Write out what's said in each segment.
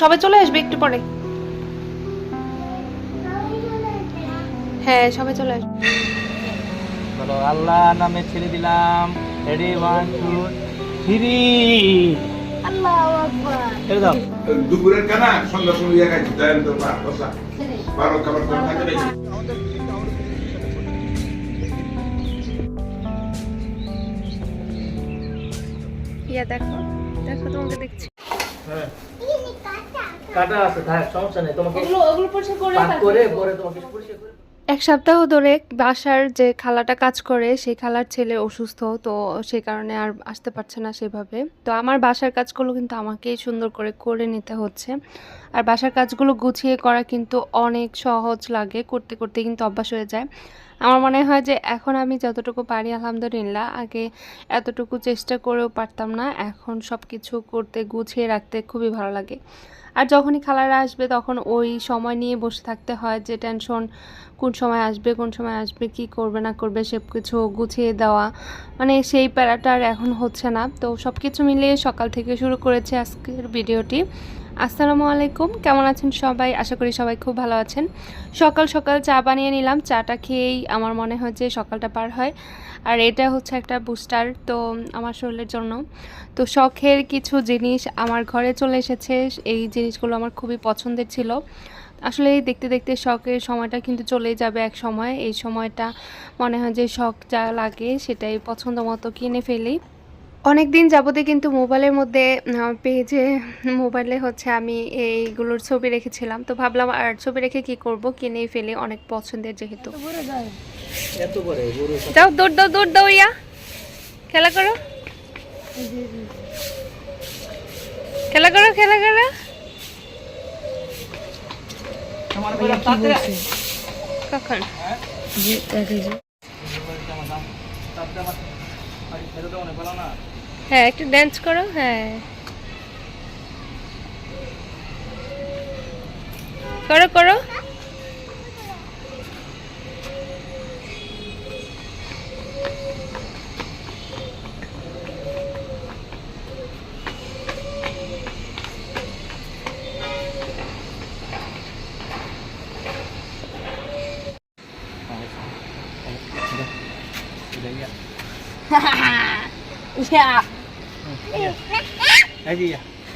সবাই চলে আসবে একটু পরে। হ্যাঁ সবাই চলে আসবে। বলো আল্লাহ নামে ছেড়ে দিলাম। রেডি ওয়ান টু থ্রি ছেড়ে দাও। দুপুরের কানা সন্ধ্যা সময় খাইছি তো বসা বারো খাবার করে থাকে ইয়া দেখো দেখো তোমাকে দেখছি। কাটা আছে থাক সমস্যা নেই। তোমাকে ওগুলো ওগুলো পরিষ্কার করে পাক করে পরে তোমাকে পরিষ্কার করে এক সপ্তাহ ধরে বাসার যে খালাটা কাজ করে সেই খালার ছেলে অসুস্থ তো সেই কারণে আর আসতে পারছে না সেভাবে। তো আমার বাসার কাজগুলো কিন্তু আমাকেই সুন্দর করে করে নিতে হচ্ছে। আর বাসার কাজগুলো গুছিয়ে করা কিন্তু অনেক সহজ লাগে করতে করতে কিন্তু অভ্যাস হয়ে যায়। আমার মনে হয় যে এখন আমি যতটুকু পারি আলহামদুলিল্লাহ, আগে এতটুকু চেষ্টা করেও পারতাম না। এখন সব কিছু করতে, গুছিয়ে রাখতে খুবই ভালো লাগে। আর যখনই খালারা আসবে তখন ওই সময় নিয়ে বসে থাকতে হয় যে টেনশন কোন সময় আসবে, কোন সময় আসবে, কি করবে, না করবে সব কিছু গুছিয়ে দেওয়া। মানে সেই প্যারাটা আর এখন হচ্ছে না। তো সব কিছু মিলিয়ে সকাল থেকে শুরু করেছে আজকের ভিডিওটি। আসসালামু আলাইকুম, কেমন আছেন সবাই? আশা করি সবাই খুব ভালো আছেন। সকাল সকাল চা বানিয়ে নিলাম। চাটা খেয়েই আমার মনে হয় যে সকালটা পার হয়। আর এটা হচ্ছে একটা বুস্টার তো আমার শরীরের জন্য। তো শখের কিছু জিনিস আমার ঘরে চলে এসেছে। এই জিনিসগুলো আমার খুবই পছন্দের ছিল। আসলে দেখতে দেখতে শখের সময়টা কিন্তু চলেই যাবে এক সময়। এই সময়টা মনে হয় যে শখ যা লাগে সেটাই পছন্দ মতো কিনে ফেলি। অনেক দিন যাবতে কিন্তু মোবাইলের মধ্যে পেজে মোবাইলে হচ্ছে আমি এইগুলোর ছবি রেখেছিলাম। তো ভাবলাম আর ছবি রেখে কি করব? কিনেই ফেলি অনেক পছন্দের যেহেতু। যাও দৌড় দাও দৌড় দাও ইয়া। খেলা করো। খেলা করো খেলা করো। আমার বেলা তাতে কখন? হ্যাঁ একটু ডান্স করো হ্যাঁ। করো করো। এই যে ইয়া,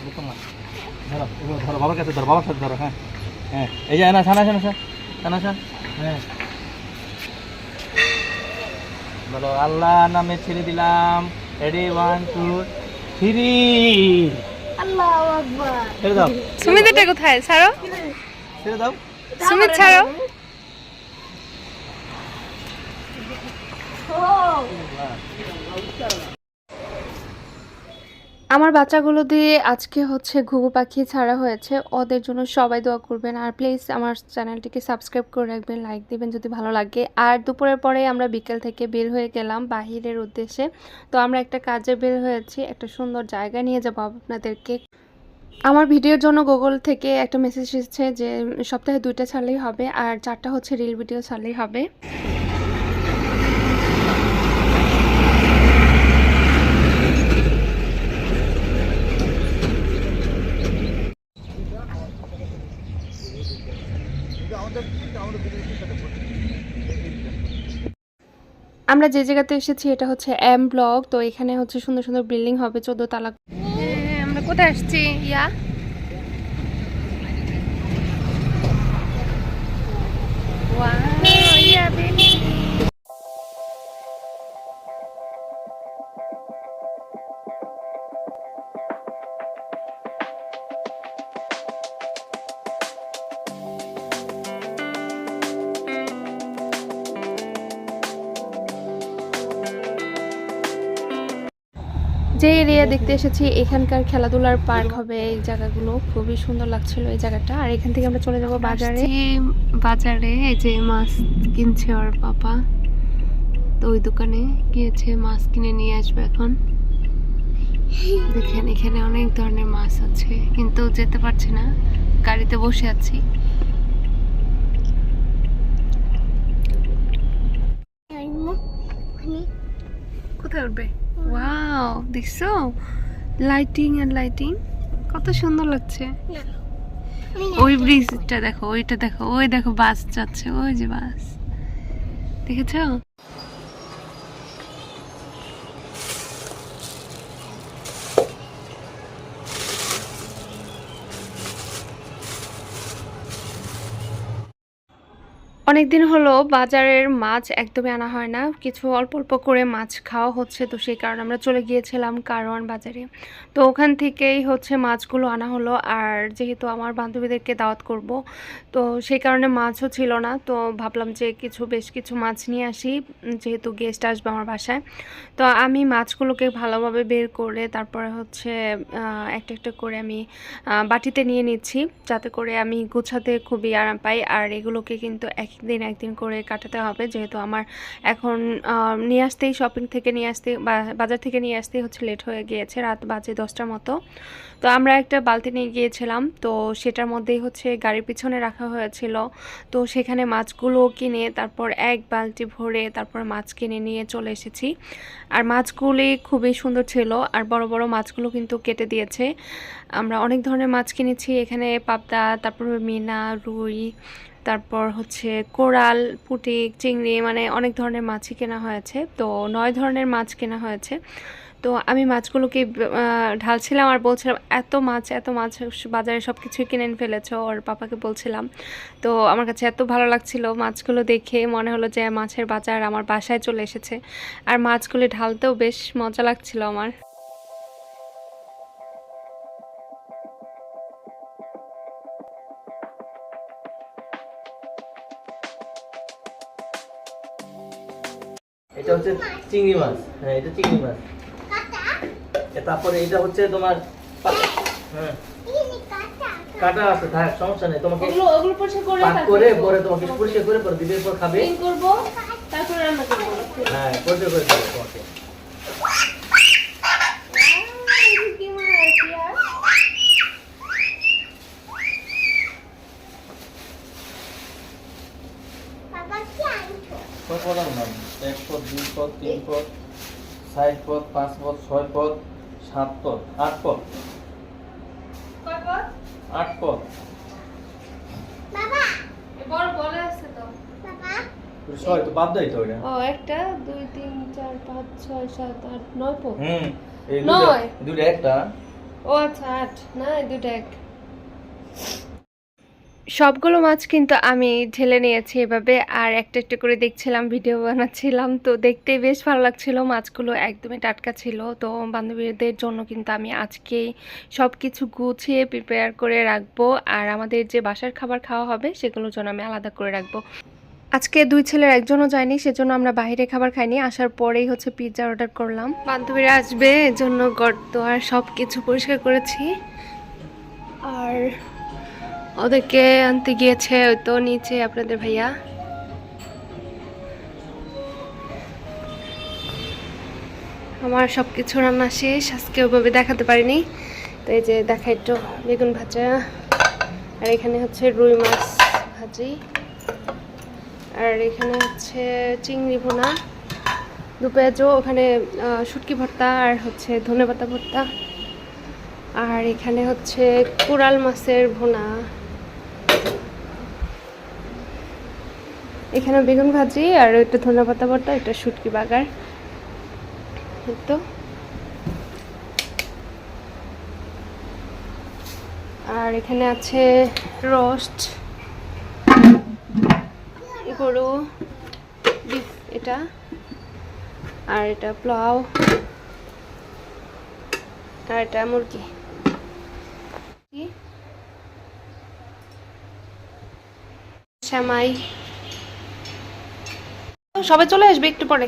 বুকে মার। ধরো ধরো বাবার কাছে ধরো বাবার সাথে ধরো হ্যাঁ। হ্যাঁ এই যে না ছানা ছানা ছানা ছানা হ্যাঁ। বলো আল্লাহ নামে ছেড়ে দিলাম। রেডি ওয়ান টু থ্রি ছেড়ে দাও। সুমিত এটা কোথায়? ছাড়ো। ছেড়ে দাও। সুমিত ছাড়ো। আমার বাচ্চাগুলো দিয়ে আজকে হচ্ছে ঘুঘু পাখি ছাড়া হয়েছে। ওদের জন্য সবাই দোয়া করবেন। আর প্লিজ আমার চ্যানেলটিকে সাবস্ক্রাইব করে রাখবেন লাইক দিবেন যদি ভালো লাগে। আর দুপুরের পরে আমরা বিকেল থেকে বের হয়ে গেলাম বাহিরের উদ্দেশ্যে। তো আমরা একটা কাজে বের হয়েছি, একটা সুন্দর জায়গা নিয়ে যাব আপনাদেরকে। আমার ভিডিওর জন্য গুগল থেকে একটা মেসেজ এসেছে যে সপ্তাহে দুইটা ছাড়লেই হবে, আর চারটা হচ্ছে রিল ভিডিও ছাড়লেই হবে। আমরা যে জায়গাতে এসেছি, এটা হচ্ছে এম ব্লক তো এখানে হচ্ছে সুন্দর সুন্দর বিল্ডিং হবে, চোদ্দ তালা। আমরা কোথায় আসছি? ইয়া? যে এরিয়া দেখতে এসেছি এখানকার খেলাধুলার পার্ক হবে এই জায়গাগুলো। খুবই সুন্দর লাগছিল এই জায়গাটা। আর এখান থেকে আমরা চলে যাব বাজারে। বাজারে এই যে মাছ কিনছে ওর পাপা তো ওই দোকানে গিয়েছে মাছ কিনে নিয়ে আসবে এখন। দেখেন এখানে অনেক ধরনের মাছ আছে। কিন্তু যেতে পারছি না গাড়িতে বসে আছি। কোথায় উঠবে? ওয়াও দেখছ? লাইটিং আর লাইটিং কত সুন্দর লাগছে। ওই ব্রিজটা দেখো, ওইটা দেখো, ওই দেখো বাস যাচ্ছে, ওই যে বাস দেখেছ? অনেক দিন হলো বাজারের মাছ একদমই আনা হয় না। কিছু অল্প অল্প করে মাছ খাওয়া হচ্ছে তো সেই কারণে আমরা চলে গিয়েছিলাম কারওয়ান বাজারে। তো ওখান থেকেই হচ্ছে মাছগুলো আনা হলো আর যেহেতু আমার বান্ধবীদেরকে দাওয়াত করব, তো সেই কারণে মাছও ছিল না। তো ভাবলাম যে কিছু বেশ কিছু মাছ নিয়ে আসি, যেহেতু গেস্ট আসবে আমার বাসায়। তো আমি মাছগুলোকে ভালোভাবে বের করে তারপরে হচ্ছে একটা একটা করে আমি বাটিতে নিয়ে নিচ্ছি। যাতে করে আমি গুছাতে খুবই আরাম পাই আর এগুলোকে কিন্তু একদিন একদিন করে কাটাতে হবে। যেহেতু আমার এখন নিয়ে আসতেই শপিং থেকে নিয়ে আসতে বাজার থেকে নিয়ে আসতেই হচ্ছে লেট হয়ে গিয়েছে, রাত বাজে দশটার মতো। তো আমরা একটা বালতি নিয়ে গিয়েছিলাম, তো সেটার মধ্যেই হচ্ছে গাড়ির পিছনে রাখা হয়েছিল। তো সেখানে মাছগুলো কিনে তারপর এক বালতি ভরে তারপর মাছ কিনে নিয়ে চলে এসেছি। আর মাছগুলি খুবই সুন্দর ছিল, আর বড় বড় মাছগুলো কিন্তু কেটে দিয়েছে। আমরা অনেক ধরনের মাছ কিনেছি, এখানে পাবদা, তারপর মিনা, রুই তারপর হচ্ছে কোরাল পুঁটি চিংড়ি মানে অনেক ধরনের মাছই কেনা হয়েছে। তো নয় ধরনের মাছ কেনা হয়েছে। তো আমি মাছগুলোকে ঢালছিলাম আর বলছিলাম, এত মাছ এত মাছ, বাজারে সব কিছুই কিনে ফেলেছ? ওর পাপাকে বলছিলাম। তো আমার কাছে এত ভালো লাগছিল মাছগুলো দেখে, মনে হলো যে মাছের বাজার আমার বাসায় চলে এসেছে। আর মাছগুলো ঢালতেও বেশ মজা লাগছিল আমার। এটা হচ্ছে চিংড়ি মাছ। হ্যাঁ এটা চিংড়ি মাছ। তারপরে এটা হচ্ছে তোমার হ্যাঁ। কাটা আছে থাক সমস্যা নেই। তোমাকে ওগুলো ওগুলো পরিষ্কার করে পাক করে পরে তোমাকে পরিষ্কার করে পরে পর খাবে। ক্লিন করব তারপরে রান্না করব। হ্যাঁ পরিষ্কার করে দেবো তোমাকে। এক পদ দুই পদ তিন পদ চার পদ পাঁচ পদ ছয় পদ সাত পদ আট পদ। আট পদ। বড় বলে আছে তো। ছয় তো বাদ দেয় তো ওইটা। ও একটা দুই তিন চার পাঁচ ছয় সাত আট নয় পো হুম এই নয়। দুটো দুটো একটা। ও আচ্ছা আট। না দুটো এক। সবগুলো মাছ কিন্তু আমি ঢেলে নিয়েছি এভাবে, আর একটা একটা করে দেখছিলাম, ভিডিও বানাচ্ছিলাম। তো দেখতে বেশ ভালো লাগছিল, মাছগুলো একদমই টাটকা ছিল। তো বান্ধবীদের জন্য কিন্তু আমি আজকেই সব কিছু গুছিয়ে প্রিপেয়ার করে রাখব, আর আমাদের যে বাসার খাবার খাওয়া হবে, সেগুলোর জন্য আমি আলাদা করে রাখব। আজকে দুই ছেলের একজনও যায়নি, সেজন্য আমরা বাইরে খাবার খাইনি। আসার পরেই হচ্ছে পিৎজা অর্ডার করলাম। বান্ধবীরা আসবে, এজন্য গর্ত আর সব কিছু পরিষ্কার করেছি। আর ওদেরকে আনতে গিয়েছে, ওই তো নিচে আপনাদের ভাইয়া। আমার সব কিছু রান্না শেষ, আজকে ওভাবে দেখাতে পারিনি। তো এই যে দেখা একটু বেগুন ভাজা, আর এখানে হচ্ছে রুই মাছ ভাজি, আর এখানে হচ্ছে চিংড়ি ভোনা, দু পেঁয়াজও, ওখানে শুটকি ভর্তা আর হচ্ছে ধনেপাতা ভর্তা। আর এখানে হচ্ছে কোরাল মাছের ভুনা। এখানে বেগুন ভাজি আর একটা ধনেপাতা ভর্তা একটা শুটকি বাগার। তো। আর এখানে আছে রোস্ট, গরু এটা, আর এটা পোলাও, আর এটা মুরগি। শ্যামাই সবাই চলে আসবে একটু পরে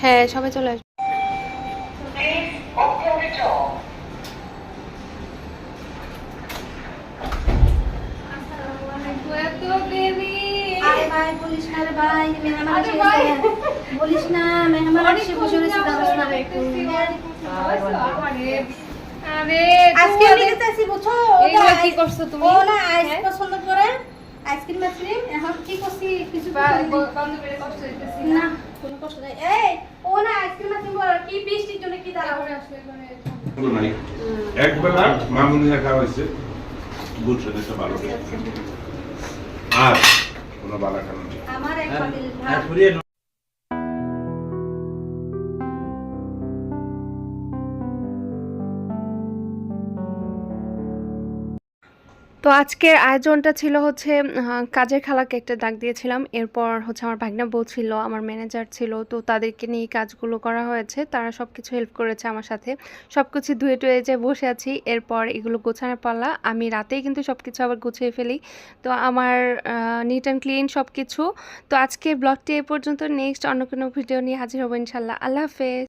হ্যাঁ সবাই চলে আসবে বলিস না মেহমান বসে রয়েছে। আজকে আমি বুঝছ কি করছ তুমি? ও না আইস হ্যাঁ? পছন্দ করে আইসক্রিম আইসক্রিম এখন কি করছি? কিছু। না কোনো কষ্ট নাই। এই ও না আইসক্রিম আইসক্রিম বল কি বৃষ্টির জন্য কি নাই একবেলা ভালো আর কোনো বালা খানা আমার এক তো আজকের আয়োজনটা ছিল হচ্ছে কাজের খালাকে একটা ডাক দিয়েছিলাম। এরপর হচ্ছে আমার ভাগনা বউ ছিল, আমার ম্যানেজার ছিল, তো তাদেরকে নিয়ে কাজগুলো করা হয়েছে। তারা সব কিছু হেল্প করেছে আমার সাথে। সব কিছু ধুয়ে টুয়ে যে বসে আছি, এরপর এগুলো গোছানো পাল্লা। আমি রাতেই কিন্তু সব কিছু আবার গুছিয়ে ফেলি। তো আমার নিট অ্যান্ড ক্লিন সব কিছু তো আজকে ব্লগটি এ পর্যন্ত। নেক্সট অন্য কোনো ভিডিও নিয়ে হাজির হব ইনশাল্লাহ। আল্লাহ হাফেজ।